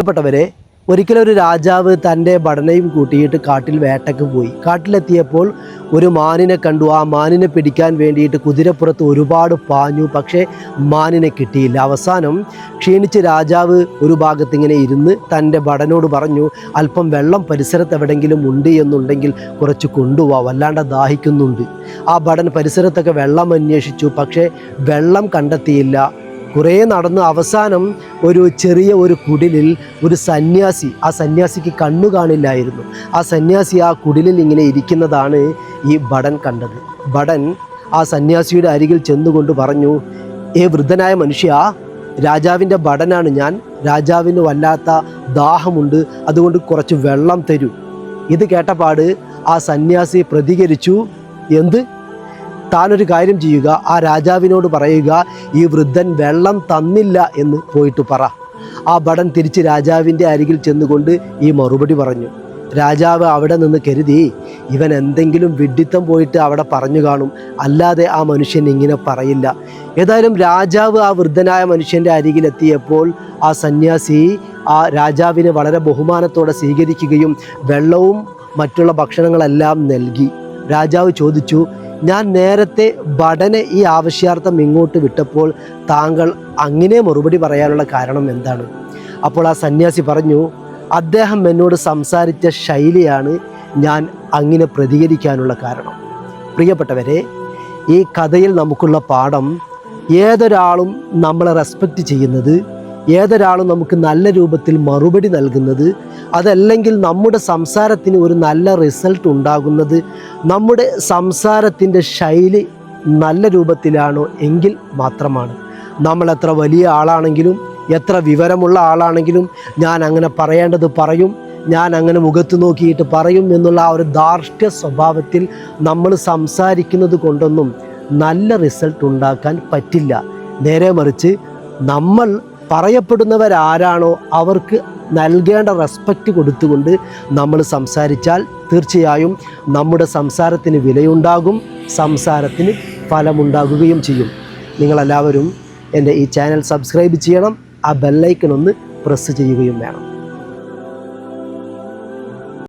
പ്രിയപ്പെട്ടവരെ ഒരിക്കലും ഒരു രാജാവ് തന്റെ ഭടനയും കൂട്ടിയിട്ട് കാട്ടിൽ വേട്ടയ്ക്ക് പോയി. കാട്ടിലെത്തിയപ്പോൾ ഒരു മാനിനെ കണ്ടു. ആ മാനിനെ പിടിക്കാൻ വേണ്ടിയിട്ട് കുതിരപ്പുറത്ത് ഒരുപാട് പാഞ്ഞു. പക്ഷേ മാനിനെ കിട്ടിയില്ല. അവസാനം ക്ഷീണിച്ച് രാജാവ് ഒരു ഭാഗത്ത് ഇങ്ങനെ ഇരുന്ന് തന്റെ ഭടനോട് പറഞ്ഞു അല്പം വെള്ളം പരിസരത്ത് എവിടെയെങ്കിലും ഉണ്ട് എന്നുണ്ടെങ്കിൽ കുറച്ച് കൊണ്ടുപോവാ വല്ലാണ്ട് ദാഹിക്കുന്നുണ്ട്. ആ ഭടൻ പരിസരത്തൊക്കെ വെള്ളം അന്വേഷിച്ചു. പക്ഷേ വെള്ളം കണ്ടെത്തിയില്ല. കുറേ നടന്ന് അവസാനം ഒരു ചെറിയ ഒരു കുടിലിൽ ഒരു സന്യാസി ആ സന്യാസിക്ക് കണ്ണു കാണില്ലായിരുന്നു. ആ സന്യാസി ആ കുടിലിൽ ഇങ്ങനെ ഇരിക്കുന്നതാണ് ഈ ഭടൻ കണ്ടത്. ഭടൻ ആ സന്യാസിയുടെ അരികിൽ ചെന്നുകൊണ്ട് പറഞ്ഞു ഏ വൃദ്ധനായ മനുഷ്യ രാജാവിന്റെ ഭടനാണ് ഞാൻ. രാജാവിന് വല്ലാത്ത ദാഹമുണ്ട് അതുകൊണ്ട് കുറച്ച് വെള്ളം തരൂ. ഇത് കേട്ടപാട് ആ സന്യാസി പ്രതികരിച്ചു എന്ത്? താനൊരു കാര്യം ചെയ്യുക ആ രാജാവിനോട് പറയുക ഈ വൃദ്ധൻ വെള്ളം തന്നില്ല എന്ന് പോയിട്ട് പറ. ആ ഭടൻ തിരിച്ച് രാജാവിന്റെ അരികിൽ ചെന്നുകൊണ്ട് ഈ മറുപടി പറഞ്ഞു. രാജാവ് അവിടെ നിന്ന് കരുതി ഇവൻ എന്തെങ്കിലും വിഡിത്തം പോയിട്ട് അവിടെ പറഞ്ഞു കാണും. അല്ലാതെ ആ മനുഷ്യൻ ഇങ്ങനെ പറയില്ല. ഏതായാലും രാജാവ് ആ വൃദ്ധനായ മനുഷ്യന്റെ അരികിലെത്തിയപ്പോൾ ആ സന്യാസി ആ രാജാവിനെ വളരെ ബഹുമാനത്തോടെ സ്വീകരിക്കുകയും വെള്ളവും മറ്റുള്ള ഭക്ഷണങ്ങളെല്ലാം നൽകി. രാജാവ് ചോദിച്ചു ഞാൻ നേരത്തെ ഭടനെ ഈ ആവശ്യാർത്ഥം ഇങ്ങോട്ട് വിട്ടപ്പോൾ താങ്കൾ അങ്ങനെ മറുപടി പറയാനുള്ള കാരണം എന്താണ്? അപ്പോൾ ആ സന്യാസി പറഞ്ഞു അദ്ദേഹം എന്നോട് സംസാരിച്ച ശൈലിയാണ് ഞാൻ അങ്ങനെ പ്രതികരിക്കാനുള്ള കാരണം. പ്രിയപ്പെട്ടവരെ ഈ കഥയിൽ നമുക്കുള്ള പാഠം ഏതൊരാളും നമ്മളെ റെസ്പെക്റ്റ് ചെയ്യുന്നത് ഏതൊരാളും നമുക്ക് നല്ല രൂപത്തിൽ മറുപടി നൽകുന്നത് അതല്ലെങ്കിൽ നമ്മുടെ സംസാരത്തിന് ഒരു നല്ല റിസൾട്ട് ഉണ്ടാകുന്നത് നമ്മുടെ സംസാരത്തിന്റെ ശൈലി നല്ല രൂപത്തിലാണോ എങ്കിൽ മാത്രമാണ്. നമ്മൾ എത്ര വലിയ ആളാണെങ്കിലും എത്ര വിവരമുള്ള ആളാണെങ്കിലും ഞാൻ അങ്ങനെ പറയേണ്ടത് പറയും ഞാൻ അങ്ങനെ മുഖത്ത് നോക്കിയിട്ട് പറയും എന്നുള്ള ആ ഒരു ധാർഷ്ട്യ സ്വഭാവത്തിൽ നമ്മൾ സംസാരിക്കുന്നത് കൊണ്ടൊന്നും നല്ല റിസൾട്ട് ഉണ്ടാക്കാൻ പറ്റില്ല. നേരെ മറിച്ച് നമ്മൾ പറയപ്പെടുന്നവരാരാണോ അവർക്ക് നൽകേണ്ട റെസ്പെക്റ്റ് കൊടുത്തുകൊണ്ട് നമ്മൾ സംസാരിച്ചാൽ തീർച്ചയായും നമ്മുടെ സംസാരത്തിന് വിലയുണ്ടാകും സംസാരത്തിന് ഫലമുണ്ടാകുകയും ചെയ്യും. നിങ്ങളെല്ലാവരും എന്റെ ഈ ചാനൽ സബ്സ്ക്രൈബ് ചെയ്യണം ആ ബെല്ലൈക്കൺ ഒന്ന് പ്രസ് ചെയ്യുകയും വേണം.